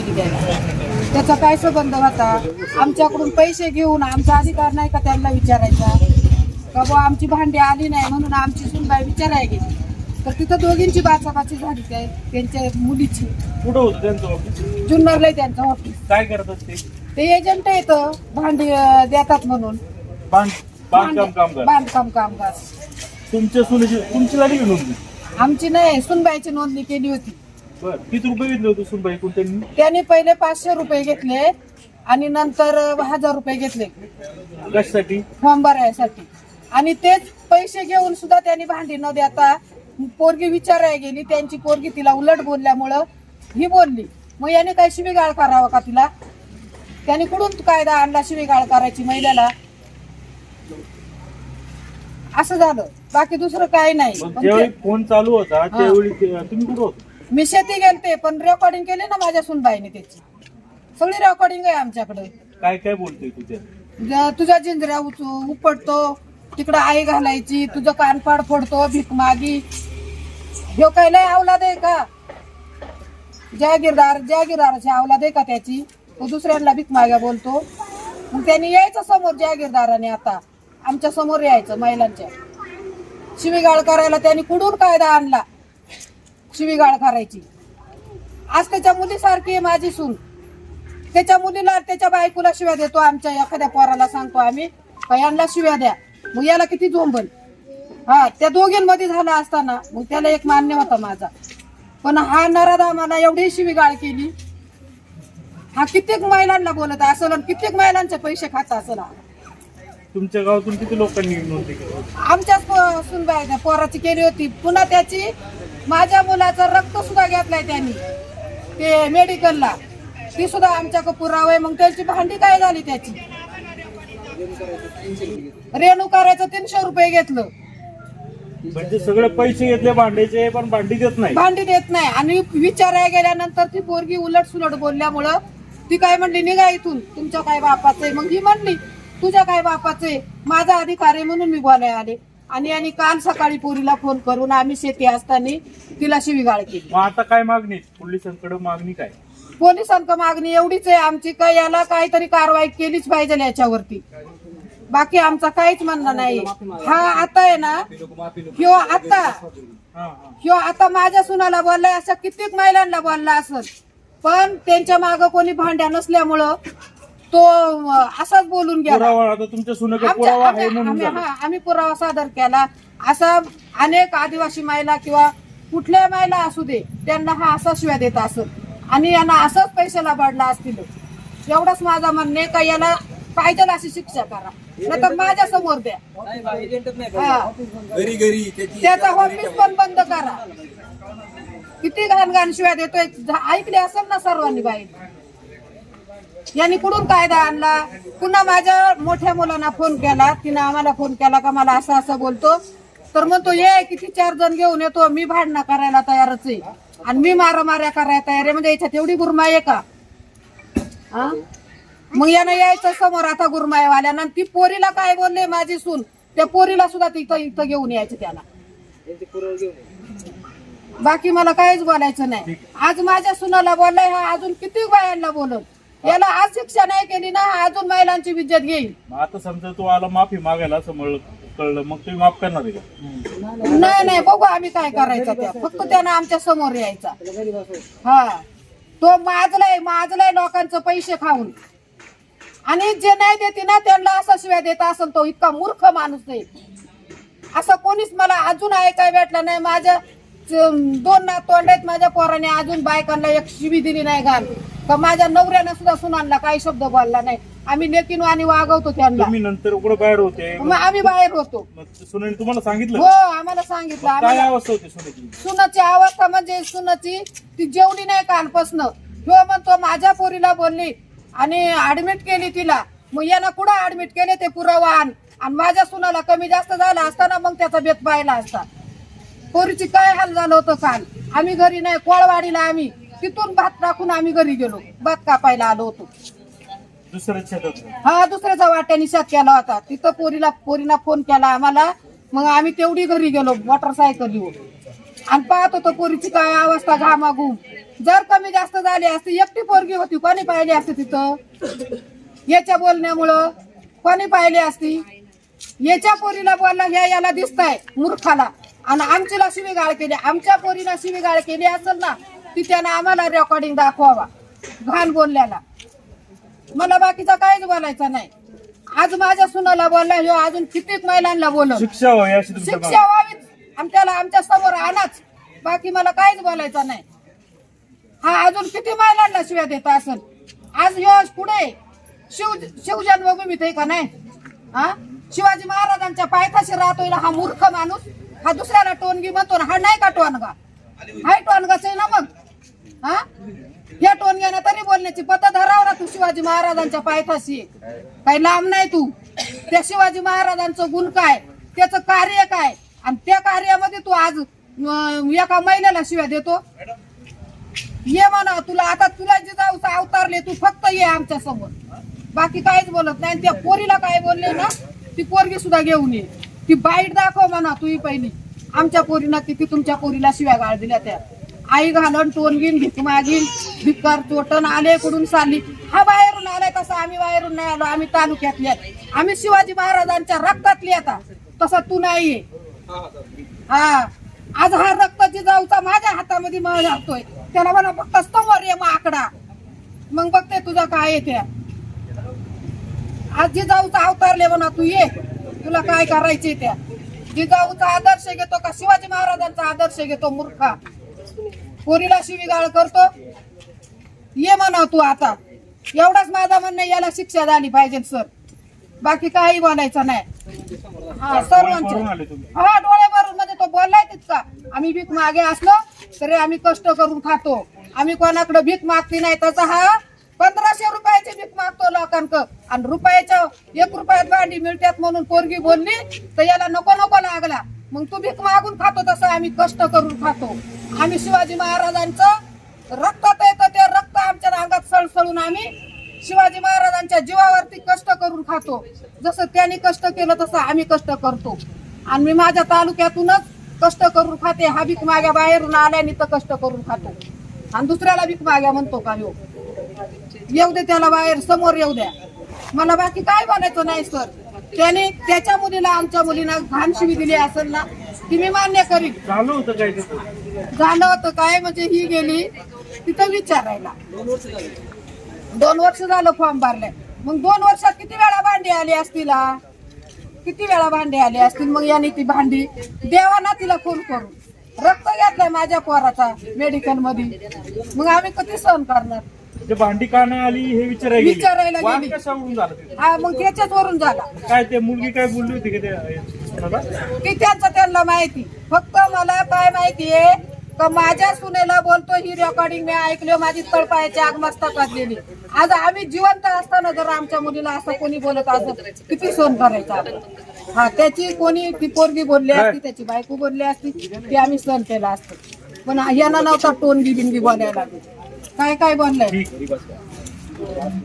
केली त्याला त्याचा काय संबंध होता? आमच्याकडून पैसे घेऊन आमचा अधिकार नाही का त्यांना विचारायचा? का बुवा आमची भांडी आली नाही म्हणून आमची सुनबाई विचारायला गेली? तर तिथं दोघींची बाचाबाची झाली काय? त्यांच्या मुलीची. कुठं होतं त्यांचं ऑफिस जुन्नरला त्यांचं ऑफिस काय करतात ते? ते एजंट येतं भांडी देतात म्हणून. बांध बांधकाम कामगार. बांधकाम कामगार. तुमच्या सुनेची तुमची आमची नाही सुनबाईची नोंदणी केली होती. बर. किती रुपये घेतले होते सुनबाई? कोण त्यांनी पहिले पाचशे रुपये घेतले आणि नंतर हजार रुपये घेतले. कशासाठी? फॉर्म भरायसाठी आणि तेच पैसे घेऊन सुद्धा त्यांनी भांडी न देता पोरगी विचारायला गेली. त्यांची पोरगी तिला उलट बोलल्यामुळं ही बोलली. मग याने काय शिवीगाळ करावा का तिला? त्याने कुठून कायदा आणला शिवीगाळ करायची महिलेला? असं झालं. बाकी दुसरं काही नाही. ज्यावेळी फोन चालू होता. त्यावेळी ते- तुम्ही कुठं होता? मी शेती गेलते पण रेकॉर्डिंग केली ना माझ्या सुनबाईने त्याची. सगळी रेकॉर्डिंग आहे आमच्याकडे. काय काय बोलतोय तू त्या ज- तुझ्या जिंजऱ्या उच- उपटतो तिकडं आई घालायची तुझं कानपाड फोडतो भीक मागी. ह्यो काय लय अवलाद आहे का? जागीरदार जागीरदाराची अवलाद आहे का त्याची? तो दुसऱ्यांना भीक माग्या बोलतो. मग त्यांनी यायचं समोर जागीरदाराने आता. आमच्यासमोर यायचं महिलांच्या. शिवीगाळ करायला त्यांनी कुठून कायदा आणला. शिवीगाळ करायची. आज त्याच्या मुलीसारखी आहे माझी सून. त्याच्या मुलीला त्याच्या बायकोला शिव्या देतो आमच्या एखाद्या पोराला सांगतो आम्ही. यांना शिव्या द्या. मग याला किती झोंबल हा त्या दोघींमध्ये झाला असताना. मग त्याला एक मान्य होता माझा. पण हा नरादा आम्हाला एवढी शिवीगाळ केली. हा कित्येक महिलांना बोलत असेल आणि कित्येक महिलांचे पैसे खात असेल हा. तुमच्या गावातून किती लोकांनी आमच्याच सुनबाई पोराची केली होती. पुन्हा त्याची माझ्या मुलाचं रक्त सुद्धा घेतलाय त्यांनी. ते मेडिकलला. ती सुद्धा आमच्याकडे पुरावा आहे. मग त्यांची भांडी काय झाली त्याची? रेणू करायचं तीनशे रुपये घेतलं. म्हणजे सगळे पैसे घेतले भांड्याचे पण भांडी देत नाही. भांडी देत नाही. आणि विचारायला गेल्यानंतर ती पोरगी उलट सुलट बोलल्यामुळं ती काय म्हणली निघा इथून. तुमच्या काय बापाचे मग ही म्हणली तुझ्या काय बापाचे माझा अधिकार आहे म्हणून मी बोलायला आले. आणि यांनी काल सकाळी पोरीला फोन करून आम्ही शेती असताना तिला शिवीगाळ केली. मग आता काय मागणी पोलिसांकडे मागणी काय? पोलिसांक मागणी एवढीच आहे आमची काय याला काहीतरी कारवाई केलीच पाहिजे याच्यावरती. बाकी आमचा काहीच म्हणणं नाही. हा आता आहे ना ह्यो आता ह्यो आता माझ्या सुनाला बोललाय अशा कित्येक महिलांना बोलला असत पण त्यांच्या माग कोणी भांड्या नसल्यामुळं तो असाच बोलून गेला. पुरावा आता तुमच्या सुनाकडे आमच्या- पुरावा आहे आम्ही म्हणून आम्ही- झालं. हा, आम्ही पुरावा सादर केला. असा अनेक आदिवासी महिला किंवा कुठल्या महिला असू दे त्यांना हा असा शिव्या देत असत. आणि यांना असंच पैसे लबाडला असतील. एवढंच माझा म्हणणे का याला पाहिजे अशी शिक्षा करा. नाहीतर माझ्यासमोर द्या. हा. घरी घरी त्याची त्याचा ऑफिस पण बंद करा. किती घाण घाण शिव्या देतोय. झा- ऐकले असेल ना सर्वांनी बाई? यांनी कुठून कायदा आणला? पुन्हा माझ्या मोठ्या मुलांना फोन केला. तिनं आम्हाला फोन केला का मला असं असं बोलतो. तर म्हणतो ये किती चार जण घेऊन येतो. मी भांडणं करायला तयारच आहे. आणि मी मारामाऱ्या करायला तयार आहे. म्हणजे याच्यात एवढी गुरमाई आहे का? हा? मग यानं यायचं समोर आता गुरमाईवाल्यानं. आणि ती पोरीला काय बोलले माझी सून? त्या पोरीला सुद्धा तिथं इथं घेऊन यायचं त्याला. बाकी मला काहीच बोलायचं नाही. आज माझ्या सुनाला बोललाय हा अजून किती बायांना बोलत याला आज शिक्षा नाही केली ना हा अजून महिलांची विज्जत घेईल. मग आता समजा तू आला माफी मागायला असं म्हणलं कळलं मग तुम्ही माफ करणार आहे का? नाही नाही बघू आम्ही काय करायचं त्या फक्त त्यानं आमच्यासमोर यायचा. हा. तो माजलाय माजलाय लोकांचं पैसे खाऊन. आणि जे नाही देते ना त्यांना असं शिवाय देत असेल तो इतका मूर्ख माणूस आहे. असं कोणीच मला अजून ऐकाय भेटलं नाही. माझ्या च- दोन ना तोंड आहेत माझ्या पोराने अजून बायकांना एक शिवी दिली नाही घाल. का माझ्या नवऱ्यानं सुद्धा सुनांना काही शब्द बोलला नाही. आम्ही लेकीन आणि वागवतो त्यांना. तुम्ही नंतर उघडं बाहेर होते. मग आम्ही बाहेर होतो. मग सुनेने तुम्हाला सांगितलं हो आम्हाला सांगितलं. काय आम्हाला अवस्था होती सुनेची? सुनाची अवस्था म्हणजे सुनाची ती जेवली नाही कालपासनं. ह्यो म्हणतो माझ्या पोरीला बोलली आणि ऍडमिट केली तिला. मग यानं कुठं ऍडमिट केले ते पुरावा आण आणि माझ्या सुनाला कमी जास्त झाला असताना मग त्याचा बेत पाहिला असता. पोरीची काय हाल झालं होतं काल? आम्ही घरी नाही कोळवाडीला आम्ही. तिथून भात टाकून आम्ही घरी गेलो. भात कापायला आलो होतो. दुसऱ्या शेतात हा दुसऱ्याचा वाट्याने शेत केला होता. तिथं पोरीला पोरीला फोन केला आम्हाला. मग आम्ही तेवढी घरी गेलो मोटरसायकलीवर आणि पाहत होतो पोरीची काय अवस्था घामाघूम. जर कमी जास्त झाली असती एकटी पोरगी होती कोणी पाहिली असती तिथं? याच्या बोलण्यामुळं कोणी पाहिली असती? याच्या पोरीला बोलला ह्या याला दिसताय मूर्खाला. आणि आमचीला शिवीगाळ केली. आमच्या पोरीला शिवीगाळ केली असेल ना ती त्यानं आम्हाला रेकॉर्डिंग दाखवावा. घाण बोलल्याला. मला बाकीचा काहीच बोलायचं नाही. आज माझ्या सुनाला बोलला ह्यो अजून कितीक महिलांना बोलव शिक्षा व्हावी अशी तुमच्या शिक्षा व्हावीच आणि त्याला आमच्यासमोर आणाच. बाकी मला काहीच बोलायचं नाही. हा अजून किती महिलांना शिव्या देत असेल? आज यश पुढे शिव शिवजन्मभूमीत आहे का नाही? हा? शिवाजी महाराजांच्या पायथाशी राहतोय ना हा मूर्ख माणूस. हा दुसऱ्याला टोनगी म्हणतो ना हा नाही का टोनगा? हाय टोनगाच आहे ना मग? हा? या घेणं तरी बोलण्याची पद्धत धराव ना तू शिवाजी महाराजांच्या पायथाशी काही लांब नाही तू. त्या शिवाजी महाराजांचं गुण काय? त्याचं कार्य काय? आणि त्या कार्यामध्ये तू आज एका महिलेला शिव्या देतो. ये म्हणा तुला आता तुला जे जाऊ अवतारले तू फक्त ये आमच्यासमोर. बाकी काहीच बोलत नाही. त्या पोरीला काय बोलले ना ती पोरगी सुद्धा घेऊन ये. ती बाईट दाखव म्हणा तू पहिली. आमच्या पोरीना किती तुमच्या पोरीला शिव्या गाळ दिल्या त्या. आई घालून टोनगीन भीक मागीन भिकार चोटन आले कुठून चालली हा बाहेरून आलाय तसा आम्ही बाहेरून नाही आलो आम्ही तालुक्यातले आम्ही शिवाजी महाराजांच्या रक्तातली आता. तसा तू नाहीये. हा. आज हा रक्त जिजाऊचा माझ्या हातामध्ये मळ घालतोय त्याला म्हणा फक्त समोर ये मग आकडा. मग बघते तुझा काय येते आज जिजाऊचा अवतारले म्हणा तू ये. तुला काय करायचे त्या जिजाऊचा आदर्श घेतो का? शिवाजी महाराजांचा आदर्श घेतो मूर्खा. पोरीला शिवीगाळ करतो. ये म्हणा तू आता. एवढाच माझा म्हणणं याला शिक्षा झाली पाहिजे सर. बाकी काही बोलायचं नाही. हा तुम्ही. हा डोळे भरून म्हणजे तो बोललाय तितका. आम्ही भीक मागे असलो तरी आम्ही कष्ट करून खातो. आम्ही कोणाकडे भीक मागती नाही तसा हा पंधराशे रुपयाची भीक मागतो लोकांक. आणि रुपयाच्या एक रुपयात भांडी मिळतात म्हणून पोरगी बोलली तर याला नको नको लागला. मग तू भीक मागून खातो तसं आम्ही कष्ट करून खातो. आम्ही शिवाजी महाराजांचं रक्तात येतं ते रक्त आमच्या अंगात सळसळून आम्ही शिवाजी महाराजांच्या जीवावरती कष्ट करून खातो. जसं त्यांनी कष्ट केलं तसं आम्ही कष्ट करतो. आणि मी माझ्या तालुक्यातूनच कष्ट करून खाते. हा भीक माग्या बाहेरून आल्याने तर कष्ट करून खातो. आणि दुसऱ्याला भीक माग्या म्हणतो का हो? येऊ दे त्याला बाहेर समोर येऊ द्या. मला बाकी काय म्हणायचं नाही सर? त्याने त्याच्या मुलीला आमच्या मुलीला घाण शिवी दिली असेल ना ती मी मान्य करीन. झालं होतं काय झालं होतं काय? म्हणजे ही गेली तिथं विचारायला. दोन वर्ष झालं फॉर्म भरलाय. मग दोन वर्षात किती वेळा भांडी आली असतील हा? किती वेळा भांडी आली असतील? मग याने ती भांडी देवा ना तिला फोन करून. रक्त घेतलाय माझ्या पोराचा मेडिकलमध्ये मग आम्ही किती सहन करणार? ते भांडी का नाही आली हे विचारायला गेली. विचारायला वाद गेली. कशावरून झालं ते? हा मग त्याच्याच वरून झाला काय ते मुलगी काय बोलली होती का ते? की त्यांचं त्यांना माहिती फक्त मला काय माहितीये का माझ्या सुनेला बोलतो ही रेकॉर्डिंग मी ऐकली माझी तळपायाची आग मस्तक वाजलेली आज आम्ही जिवंत असताना जर आमच्या मुलीला असं कोणी बोलत असत किती सोन करायचं आपण? हा त्याची कोणी ती पोरगी बोलली असती त्याची बायको बोलली असती ती आम्ही सहन केला असतं पण यांना नव्हता टोनगी बिनगी बोलायला लागली काय काय बनलंय?